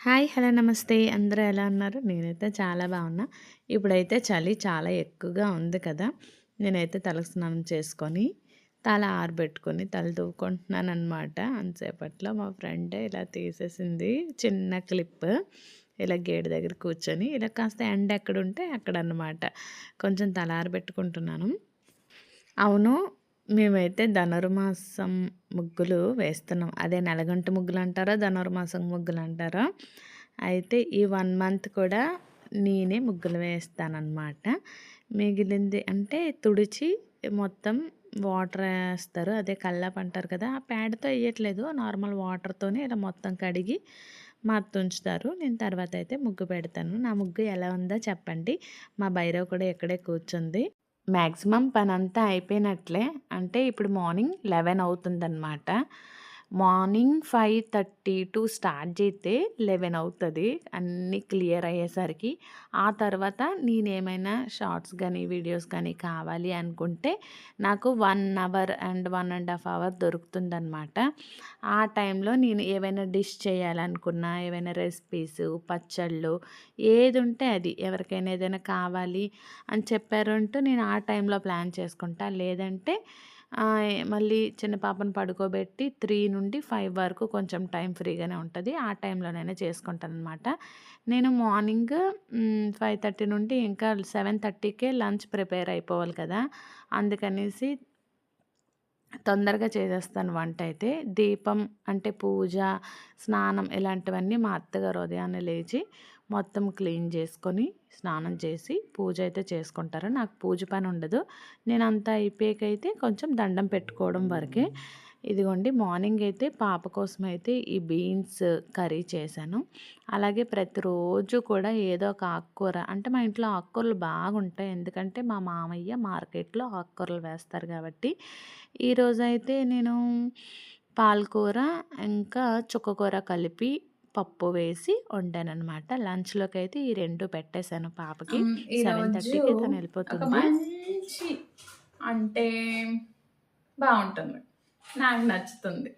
Hi hello నమస్తే. అందరూ ఎలా ఉన్నారు? నేనైతే చాలా బాగున్నా. ఇప్పుడైతే చలి చాలా ఎక్కువగా ఉంది కదా. నేనైతే తలకు స్నానం చేసుకొని తల ఆరబెట్టుకొని తల దూకుంటున్నాను అనమాట అంతసేపట్లో మా ఫ్రెండ్ ఇలా తీసేసింది చిన్న క్లిప్. ఇలా గేటు దగ్గర కూర్చొని ఇలా కాస్త ఎండ ఎక్కడ ఉంటే అక్కడ అనమాట కొంచెం తల ఆరబెట్టుకుంటున్నాను. అవును మేమైతే ధనుర్మాసం ముగ్గులు వేస్తున్నాం. అదే నెలగంట ముగ్గులు అంటారా ధనుర్మాసం ముగ్గులు అంటారా అయితే ఈ వన్ మంత్ కూడా నేనే ముగ్గులు వేస్తానన్నమాట. మిగిలింది అంటే తుడిచి మొత్తం వాటర్ వేస్తారు. అదే కల్లాపు అంటారు కదా ఆ ప్యాడ్తో వేయట్లేదు. నార్మల్ వాటర్తోనే ఇలా మొత్తం కడిగి మత్తుంచుతారు నేను తర్వాత అయితే ముగ్గు పెడతాను. నా ముగ్గు ఎలా ఉందో చెప్పండి. మా భైరవ్ కూడా ఇక్కడే కూర్చుంది. మ్యాక్సిమం పనంతా అయిపోయినట్లే. అంటే ఇప్పుడు మార్నింగ్ లెవెన్ అవుతుందన్నమాట. Morning five thirty to start చేస్తే లెవెన్ అవుతుంది. అన్నీ క్లియర్ అయ్యేసరికి ఆ తర్వాత నేనేమైనా షార్ట్స్ కానీ వీడియోస్ కానీ కావాలి అనుకుంటే నాకు one hour and one and half hour దొరుకుతుందనమాట ఆ టైంలో నేను ఏవైనా డిష్ చేయాలనుకున్నా ఏవైనా రెసిపీస్ పచ్చళ్ళు ఏది ఉంటే అది ఎవరికైనా ఏదైనా కావాలి అని చెప్పారంటూ నేను ఆ టైంలో ప్లాన్ చేసుకుంటా. లేదంటే మళ్ళీ చిన్న పాపను పడుకోబెట్టి త్రీ నుండి ఫైవ్ వరకు కొంచెం టైం ఫ్రీగానే ఉంటుంది. ఆ టైంలోనైనా చేసుకుంటాను అనమాట నేను మార్నింగ్ ఫైవ్ థర్టీ నుండి ఇంకా సెవెన్ థర్టీకే లంచ్ ప్రిపేర్ అయిపోవాలి కదా. అందుకనేసి తొందరగా చేసేస్తాను వంట అయితే. దీపం అంటే పూజ స్నానం ఇలాంటివన్నీ మా అత్తగారు ఉదయాన్నే లేచి మొత్తం క్లీన్ చేసుకొని స్నానం చేసి పూజ అయితే చేసుకుంటారు. నాకు పూజ పని ఉండదు. నేను అంతా అయిపోయాకైతే కొంచెం దండం పెట్టుకోవడం వరకే. ఇదిగోండి మార్నింగ్ అయితే పాప కోసం అయితే ఈ బీన్స్ కర్రీ చేశాను. అలాగే ప్రతిరోజు కూడా ఏదో ఒక ఆకుకూర అంటే మా ఇంట్లో ఆకుకూరలు బాగుంటాయి. ఎందుకంటే మా మామయ్య మార్కెట్లో ఆకుకూరలు వేస్తారు కాబట్టి. ఈరోజు అయితే నేను పాలకూర ఇంకా చుక్కకూర కలిపి పప్పు వేసి వండాననమాట లంచ్లోకి అయితే ఈ రెండు పెట్టేశాను పాపకి. సెవెన్ థర్టీకి తను వెళ్ళిపోతుంది. మంచి అంటే బాగుంటుంది. నాకు నచ్చుతుంది.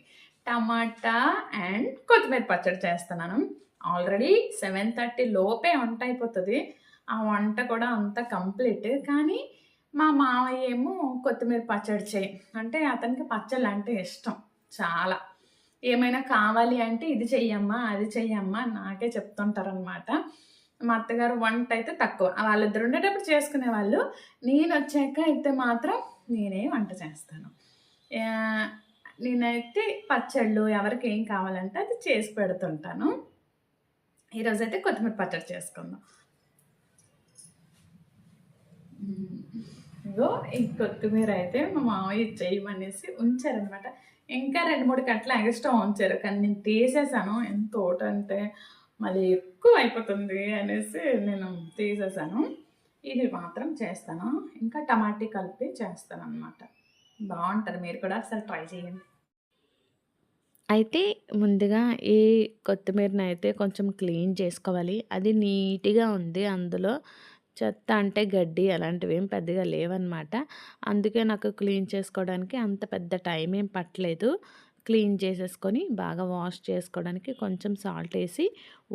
టమాటా అండ్ కొత్తిమీర పచ్చడి చేస్తున్నాను. ఆల్రెడీ సెవెన్ థర్టీ లోపే వంట అయిపోతుంది. ఆ వంట కూడా అంత కంప్లీట్. కానీ మా మావయ్య ఏమో కొత్తిమీర పచ్చడి చేయి. అంటే అతనికి పచ్చళ్ళు అంటే ఇష్టం. చాలా. ఏమైనా కావాలి అంటే ఇది చెయ్యమ్మా అది చెయ్యమ్మా నాకే చెప్తుంటారనమాట మా అత్తగారు వంట అయితే తక్కువ. వాళ్ళిద్దరు ఉండేటప్పుడు చేసుకునే వాళ్ళు. నేను వచ్చాక అయితే మాత్రం నేనే వంట చేస్తాను. నేనైతే పచ్చళ్ళు ఎవరికి ఏం కావాలంటే అది చేసి పెడుతుంటాను. ఈరోజైతే కొత్తిమీర పచ్చడి చేసుకుందాం. ఇగో ఈ కొత్తిమీర అయితే మా మామయ్య చేయమనేసి ఉంచారనమాట. ఇంకా రెండు మూడు కట్టలు ఎక్స్ట్రా ఉంచారు. కానీ నేను తీసేసాను. ఎంత అంటే మళ్ళీ ఎక్కువ అయిపోతుంది అనేసి నేను తీసేసాను. ఇది మాత్రం చేస్తాను. ఇంకా టమాటీ కలిపి చేస్తాను అనమాట బాగుంటుంది. మీరు కూడా ఒకసారి ట్రై చేయండి. అయితే ముందుగా ఈ కొత్తిమీరని అయితే కొంచెం క్లీన్ చేసుకోవాలి. అది నీట్గా ఉంది అందులో. చెత్త అంటే గడ్డి అలాంటివి ఏం పెద్దగా లేవన్నమాట అందుకే నాకు క్లీన్ చేసుకోవడానికి అంత పెద్ద టైం ఏం పట్టలేదు. క్లీన్ చేసేసుకొని బాగా వాష్ చేసుకోవడానికి కొంచెం సాల్ట్ వేసి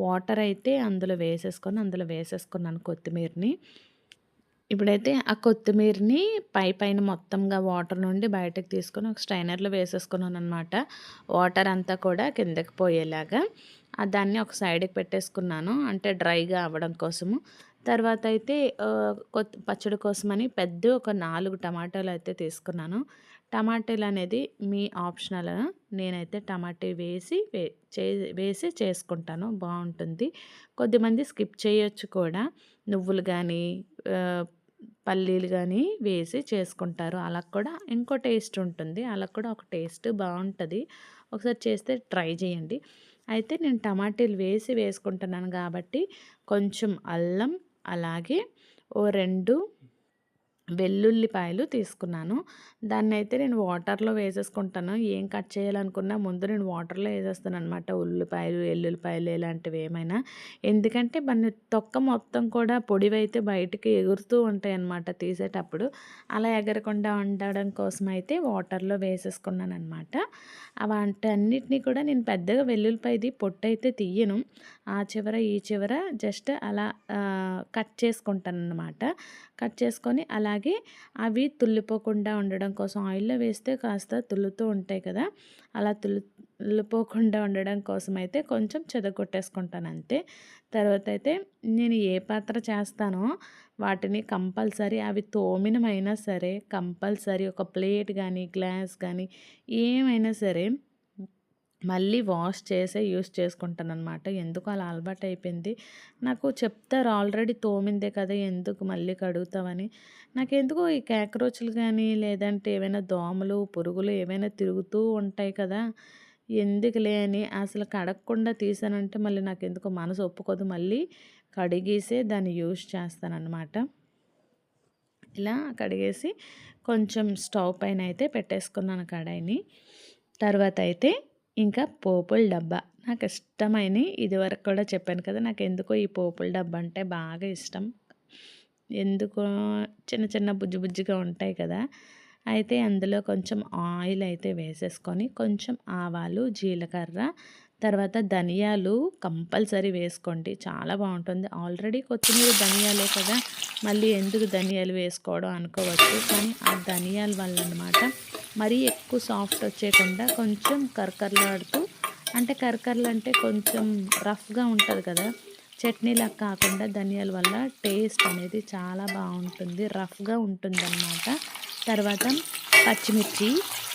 వాటర్ అయితే అందులో వేసేసుకొని అందులో వేసేసుకున్నాను కొత్తిమీరని. ఇప్పుడైతే ఆ కొత్తిమీరని పై పైన మొత్తంగా వాటర్ నుండి బయటకు తీసుకొని ఒక స్ట్రైనర్లో వేసేసుకున్నాను అనమాట వాటర్ అంతా కూడా కిందకి పోయేలాగా. దాన్ని ఒక సైడ్కి పెట్టేసుకున్నాను. అంటే డ్రైగా అవ్వడం కోసము. తర్వాత అయితే కొత్త పచ్చడి కోసమని పెద్ద ఒక నాలుగు టమాటాలు అయితే తీసుకున్నాను. టమాటాలు అనేది మీ ఆప్షనల్. నేనైతే టమాటా వేసి చే వేసి చేసుకుంటాను. బాగుంటుంది. కొద్దిమంది స్కిప్ చేయొచ్చు కూడా. నువ్వులు కానీ పల్లీలు కానీ వేసి చేసుకుంటారు. అలా కూడా ఇంకో టేస్ట్ ఉంటుంది. అలా కూడా ఒక టేస్ట్ బాగుంటుంది. ఒకసారి చేస్తే ట్రై చేయండి. అయితే నేను టమాటీలు వేసి వేసుకుంటున్నాను కాబట్టి కొంచెం అల్లం అలాగే ఓ రెండు వెల్లుల్లిపాయలు తీసుకున్నాను. దాన్నైతే నేను వాటర్లో వేసేసుకుంటాను. ఏం కట్ చేయాలనుకున్నా ముందు నేను వాటర్లో వేసేస్తాను అనమాట ఉల్లిపాయలు ఎల్లుల్లిపాయలు ఇలాంటివి ఏమైనా. ఎందుకంటే మన తొక్క మొత్తం కూడా పొడివైతే బయటికి ఎగురుతూ ఉంటాయి అన్నమాట తీసేటప్పుడు. అలా ఎగరకుండా ఉండడం కోసం అయితే వాటర్లో వేసేసుకున్నాను అనమాట అన్నిటినీ కూడా నేను పెద్దగా వెల్లుల్లిపాయది పొట్టు అయితే తీయను. ఆ చివర ఈ చివర జస్ట్ అలా కట్ చేసుకుంటాను అనమాట కట్ చేసుకొని అలాగే అవి తుల్లిపోకుండా ఉండడం కోసం ఆయిల్లో వేస్తే కాస్త తుల్లుతూ ఉంటాయి కదా అలా తుల్లు తుల్లిపోకుండా ఉండడం కోసం అయితే కొంచెం చెదగొట్టేసుకుంటాను అంతే తర్వాత అయితే నేను ఏ పాత్ర చేస్తానో వాటిని కంపల్సరీ అవి తోమినమైనా సరే కంపల్సరీ ఒక ప్లేట్ కానీ గ్లాస్ కానీ ఏమైనా సరే మళ్ళీ వాష్ చేసే యూస్ చేసుకుంటాను అనమాట ఎందుకు అలా అలవాటు అయిపోయింది నాకు చెప్తారు ఆల్రెడీ తోమిందే కదా ఎందుకు మళ్ళీ కడుగుతావని. నాకెందుకు ఈ కాక్రోచ్లు కానీ లేదంటే ఏవైనా దోమలు పురుగులు ఏవైనా తిరుగుతూ ఉంటాయి కదా. ఎందుకులే అని అసలు కడగకుండా తీసానంటే మళ్ళీ నాకు ఎందుకో మనసు ఒప్పుకోదు. మళ్ళీ కడిగేసే దాన్ని యూజ్ చేస్తానన్నమాట. ఇలా కడిగేసి కొంచెం స్టవ్ పైన అయితే పెట్టేసుకున్నాను కడాయిని. తర్వాత అయితే ఇంకా పోపుల డబ్బా. నాకు ఇష్టమైన ఇదివరకు కూడా చెప్పాను కదా నాకు ఎందుకో ఈ పోపుల డబ్బా అంటే బాగా ఇష్టం. ఎందుకో చిన్న చిన్న బుజ్జి బుజ్జిగా ఉంటాయి కదా అయితే అందులో కొంచెం ఆయిల్ అయితే వేసేసుకొని కొంచెం ఆవాలు జీలకర్ర తర్వాత ధనియాలు కంపల్సరీ వేసుకోండి. చాలా బాగుంటుంది. ఆల్రెడీ కొత్తిమీర ధనియాలే కదా మళ్ళీ ఎందుకు ధనియాలు వేసుకోవడం అనుకోవచ్చు. కానీ ఆ ధనియాల వల్ల అనమాట మరీ ఎక్కువ సాఫ్ట్ వచ్చేయకుండా కొంచెం కరకరలాడుతూ అంటే కరకరలు అంటే కొంచెం రఫ్గా ఉంటుంది కదా చట్నీలా కాకుండా ధనియాల వల్ల టేస్ట్ అనేది చాలా బాగుంటుంది. రఫ్గా ఉంటుంది అన్నమాట తర్వాత పచ్చిమిర్చి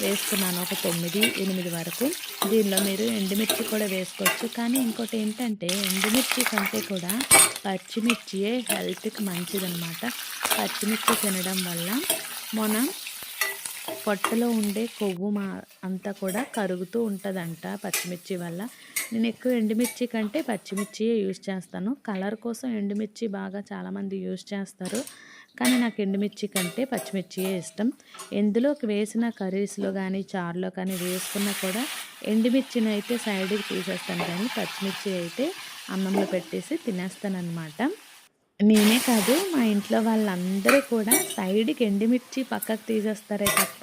వేసుకున్నాను ఒక తొమ్మిది ఎనిమిది వరకు. దీనిలో మీరు ఎండుమిర్చి కూడా వేసుకోవచ్చు. కానీ ఇంకోటి ఏంటంటే ఎండుమిర్చి కంటే కూడా పచ్చిమిర్చియే హెల్త్కి మంచిదన్నమాట. పచ్చిమిర్చి తినడం వల్ల మన పొట్టలో ఉండే కొవ్వు మా అంతా కూడా కరుగుతూ ఉంటుందంట పచ్చిమిర్చి వల్ల. నేను ఎక్కువ ఎండుమిర్చి కంటే పచ్చిమిర్చియే యూజ్ చేస్తాను. కలర్ కోసం ఎండుమిర్చి బాగా చాలామంది యూజ్ చేస్తారు. కానీ నాకు ఎండుమిర్చి కంటే పచ్చిమిర్చియే ఇష్టం. ఎందులోకి వేసిన కర్రీస్లో కానీ చారులో కానీ వేసుకున్నా కూడా ఎండుమిర్చిని అయితే సైడ్కి తీసేస్తాను కానీ పచ్చిమిర్చి అయితే అన్నంలో పెట్టేసి తినేస్తానమాట నేనే కాదు మా ఇంట్లో వాళ్ళందరూ కూడా సైడ్కి ఎండుమిర్చి పక్కకు తీసేస్తారే తప్ప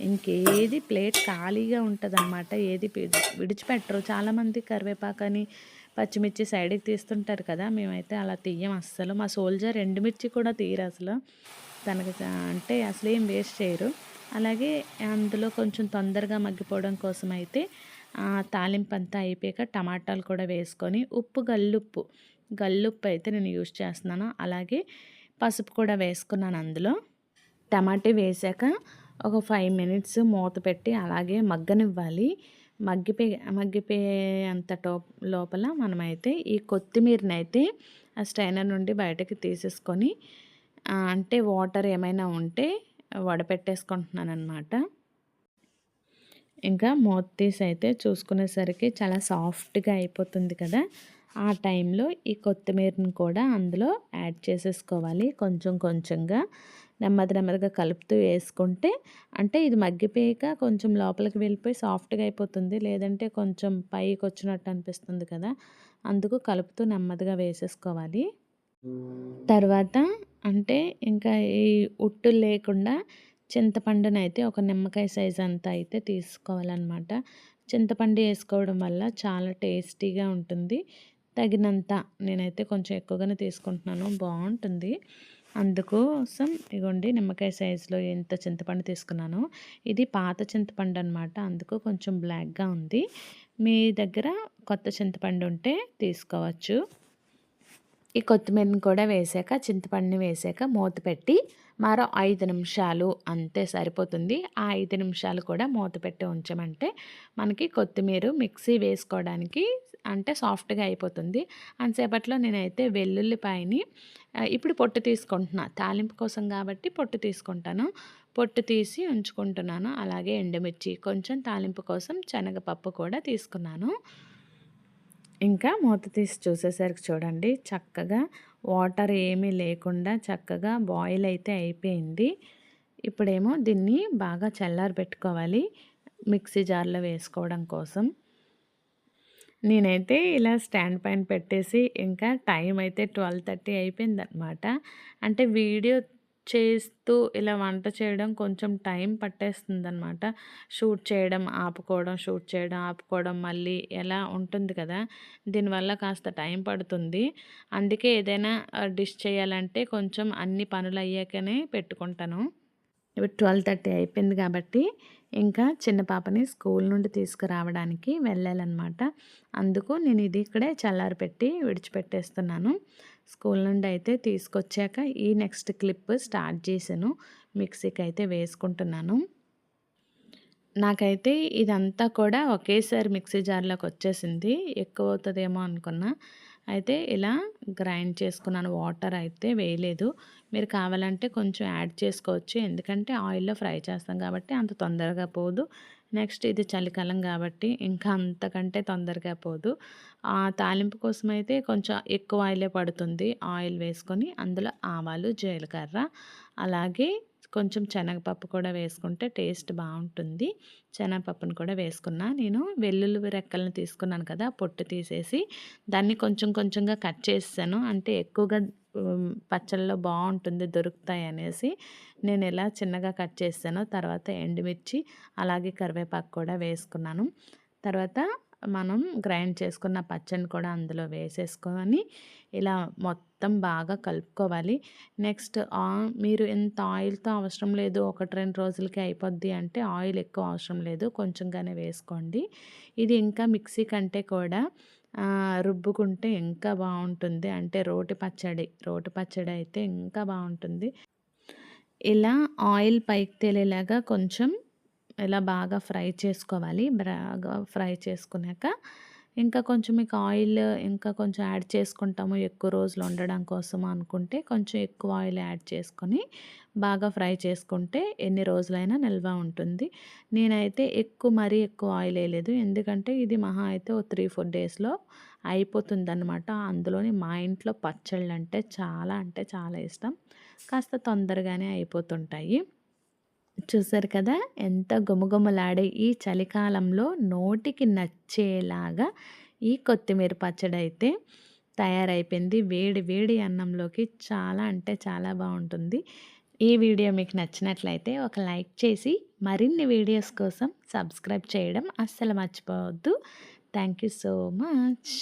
ఇంకేది ప్లేట్ ఖాళీగా ఉంటుంది అనమాట ఏది విడిచిపెట్టరు. చాలామంది కరివేపాకని పచ్చిమిర్చి సైడ్కి తీస్తుంటారు కదా మేమైతే అలా తీయం అస్సలు. మా సోల్జర్ ఎండుమిర్చి కూడా తీయరు అసలు. తనకి అంటే అసలు ఏం వేస్ట్ చేయరు. అలాగే అందులో కొంచెం తొందరగా మగ్గిపోవడం కోసం అయితే తాలింపు అంతా అయిపోయాక టమాటాలు కూడా వేసుకొని ఉప్పు గల్లుప్పు. గల్లుప్పు అయితే నేను యూజ్ చేస్తున్నాను. అలాగే పసుపు కూడా వేసుకున్నాను అందులో. టమాటా వేసాక ఒక ఫైవ్ మినిట్స్ మూత పెట్టి అలాగే మగ్గనివ్వాలి. మగ్గిపోయి మగ్గిపోయే అంత టో లోపల మనమైతే ఈ కొత్తిమీరని అయితే ఆ స్టైనర్ నుండి బయటకి తీసేసుకొని అంటే వాటర్ ఏమైనా ఉంటే వడపెట్టేసుకుంటున్నాను అనమాట ఇంకా మూత తీసి అయితే చూసుకునేసరికి చాలా సాఫ్ట్గా అయిపోతుంది కదా. ఆ టైంలో ఈ కొత్తిమీరని కూడా అందులో యాడ్ చేసేసుకోవాలి. కొంచెం కొంచెంగా నెమ్మది నెమ్మదిగా కలుపుతూ వేసుకుంటే అంటే ఇది మగ్గిపోయాక కొంచెం లోపలికి వెళ్ళిపోయి సాఫ్ట్గా అయిపోతుంది. లేదంటే కొంచెం పైకి వచ్చినట్టు అనిపిస్తుంది కదా. అందుకు కలుపుతూ నెమ్మదిగా వేసేసుకోవాలి. తర్వాత అంటే ఇంకా ఈ ఉట్టు లేకుండా చింతపండునైతే ఒక నిమ్మకాయ సైజ్ అంతా అయితే తీసుకోవాలన్నమాట. చింతపండు వేసుకోవడం వల్ల చాలా టేస్టీగా ఉంటుంది. తగినంత నేనైతే కొంచెం ఎక్కువగానే తీసుకుంటున్నాను. బాగుంటుంది. అందుకోసం ఇగోండి నిమ్మకాయ సైజులో ఎంత చింతపండు తీసుకున్నాను. ఇది పాత చింతపండు అనమాట అందుకు కొంచెం బ్లాక్గా ఉంది. మీ దగ్గర కొత్త చింతపండు ఉంటే తీసుకోవచ్చు. ఈ కొత్తిమీరని కూడా వేసాక చింతపండుని వేసాక మూత పెట్టి మరో ఐదు నిమిషాలు అంతే సరిపోతుంది. ఆ ఐదు నిమిషాలు కూడా మూత పెట్టి ఉంచమంటే మనకి కొత్తిమీర మిక్సీ వేసుకోవడానికి అంటే సాఫ్ట్గా అయిపోతుంది. అంతసేపట్లో నేనైతే వెల్లుల్లిపాయని ఇప్పుడు పొట్టు తీసుకుంటున్నా. తాలింపు కోసం కాబట్టి పొట్టు తీసుకుంటాను. పొట్టు తీసి ఉంచుకుంటున్నాను. అలాగే ఎండుమిర్చి కొంచెం తాలింపు కోసం శనగపప్పు కూడా తీసుకున్నాను. ఇంకా మూత తీసి చూసేసరికి చూడండి చక్కగా వాటర్ ఏమీ లేకుండా చక్కగా బాయిల్ అయితే అయిపోయింది. ఇప్పుడేమో దీన్ని బాగా చల్లారబెట్టుకోవాలి మిక్సీ జార్లో వేసుకోవడం కోసం. నేనైతే ఇలా స్టాండ్ పైన పెట్టేసి ఇంకా టైం అయితే ట్వెల్వ్ థర్టీ అయిపోయిందనమాట. అంటే వీడియో చేస్తూ ఇలా వంట చేయడం కొంచెం టైం పట్టేస్తుంది అనమాట షూట్ చేయడం ఆపుకోవడం షూట్ చేయడం ఆపుకోవడం మళ్ళీ ఎలా ఉంటుంది కదా దీనివల్ల కాస్త టైం పడుతుంది. అందుకే ఏదైనా డిష్ చేయాలంటే కొంచెం అన్ని పనులు అయ్యాకనే పెట్టుకుంటాను. ఇప్పుడు ట్వెల్వ్ థర్టీ అయిపోయింది కాబట్టి ఇంకా చిన్న పాపని స్కూల్ నుండి తీసుకురావడానికి వెళ్ళాలన్నమాట. అందుకు నేను ఇది ఇక్కడే చల్లారి పెట్టి విడిచిపెట్టేస్తున్నాను. స్కూల్ నుండి అయితే తీసుకొచ్చాక ఈ నెక్స్ట్ క్లిప్ స్టార్ట్ చేశాను. మిక్సీకి అయితే వేసుకుంటున్నాను. నాకైతే ఇదంతా కూడా ఒకేసారి మిక్సీ జార్లోకి వచ్చేసింది. ఎక్కువ అవుతుందేమో అనుకున్నా. అయితే ఇలా గ్రైండ్ చేసుకున్నాను. వాటర్ అయితే వేయలేదు. మీరు కావాలంటే కొంచెం యాడ్ చేసుకోవచ్చు. ఎందుకంటే ఆయిల్లో ఫ్రై చేస్తాం కాబట్టి అంత తొందరగా పోదు. నెక్స్ట్ ఇది చలికాలం కాబట్టి ఇంకా అంతకంటే తొందరగా పోదు. ఆ తాలింపు కోసం అయితే కొంచెం ఎక్కువ ఆయిలే పడుతుంది. ఆయిల్ వేసుకొని అందులో ఆవాలు జీలకర్ర అలాగే కొంచెం శనగపప్పు కూడా వేసుకుంటే టేస్ట్ బాగుంటుంది. శనగపప్పును కూడా వేసుకున్నా నేను వెల్లుల్లి రెక్కలను తీసుకున్నాను కదా పొట్టు తీసేసి దాన్ని కొంచెం కొంచెంగా కట్ చేసాను అంటే ఎక్కువగా పచ్చళ్ళలో బాగుంటుంది దొరుకుతాయి అనేసి నేను ఇలా చిన్నగా కట్ చేసానో తర్వాత ఎండుమిర్చి అలాగే కరివేపాకు కూడా వేసుకున్నాను. తర్వాత మనం గ్రైండ్ చేసుకున్న పచ్చడిని కూడా అందులో వేసేసుకొని ఇలా మొత్తం మొత్తం బాగా కలుపుకోవాలి. నెక్స్ట్ మీరు ఎంత ఆయిల్తో అవసరం లేదు ఒకటి రెండు రోజులకి అయిపోద్ది అంటే ఆయిల్ ఎక్కువ అవసరం లేదు కొంచెంగానే వేసుకోండి. ఇది ఇంకా మిక్సీ కంటే కూడా రుబ్బుకుంటే ఇంకా బాగుంటుంది. అంటే రోటి పచ్చడి రోటి పచ్చడి అయితే ఇంకా బాగుంటుంది. ఇలా ఆయిల్ పైకి తేలేలాగా కొంచెం ఇలా బాగా ఫ్రై చేసుకోవాలి. బాగా ఫ్రై చేసుకున్నాక ఇంకా కొంచెం మీకు ఆయిల్ ఇంకా కొంచెం యాడ్ చేసుకుంటాము ఎక్కువ రోజులు ఉండడం కోసం అనుకుంటే కొంచెం ఎక్కువ ఆయిల్ యాడ్ చేసుకొని బాగా ఫ్రై చేసుకుంటే ఎన్ని రోజులైనా నిల్వ ఉంటుంది. నేనైతే ఎక్కువ మరీ ఎక్కువ ఆయిల్ వేయలేదు. ఎందుకంటే ఇది మహా అయితే ఓ త్రీ ఫోర్ డేస్లో అయిపోతుంది అనమాట అందులోని మా ఇంట్లో పచ్చళ్ళు అంటే చాలా అంటే చాలా ఇష్టం. కాస్త తొందరగానే అయిపోతుంటాయి. చూసారు కదా! ఎంత గుమగుమలాడే ఈ చలికాలంలో నోటికి నచ్చేలాగా ఈ కొత్తిమీర పచ్చడి అయితే తయారైపోయింది. వేడి వేడి అన్నంలోకి చాలా అంటే చాలా బాగుంటుంది. ఈ వీడియో మీకు నచ్చినట్లయితే ఒక లైక్ చేసి మరిన్ని వీడియోస్ కోసం సబ్స్క్రైబ్ చేయడం అస్సలు మర్చిపోవద్దు. Thank you so much.